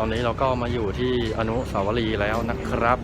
ตอนนี้เราก็มาอยู่ที่อนุสาวรีย์แล้วนะครับ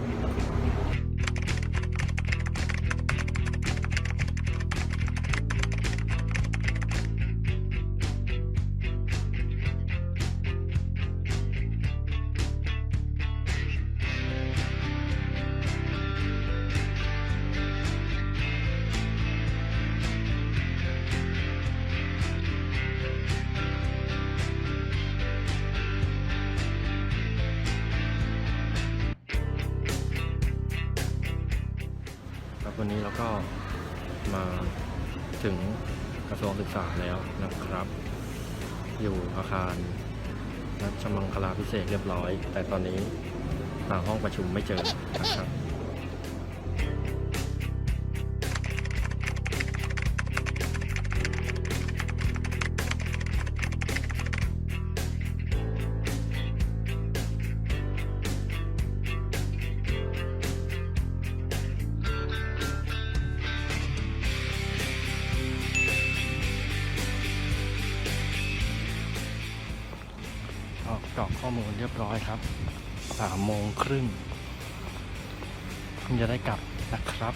ครับวันนี้เราก็มาถึงกระทรวงศึกษาแล้วนะครับ อยู่อาคารรัชมังคลาพิเศษเรียบร้อย แต่ตอนนี้หาห้องประชุมไม่เจอนะครับ กรอกข้อมูลเรียบร้อยครับสามโมงครึ่งเพิ่งจะได้กลับนะครับ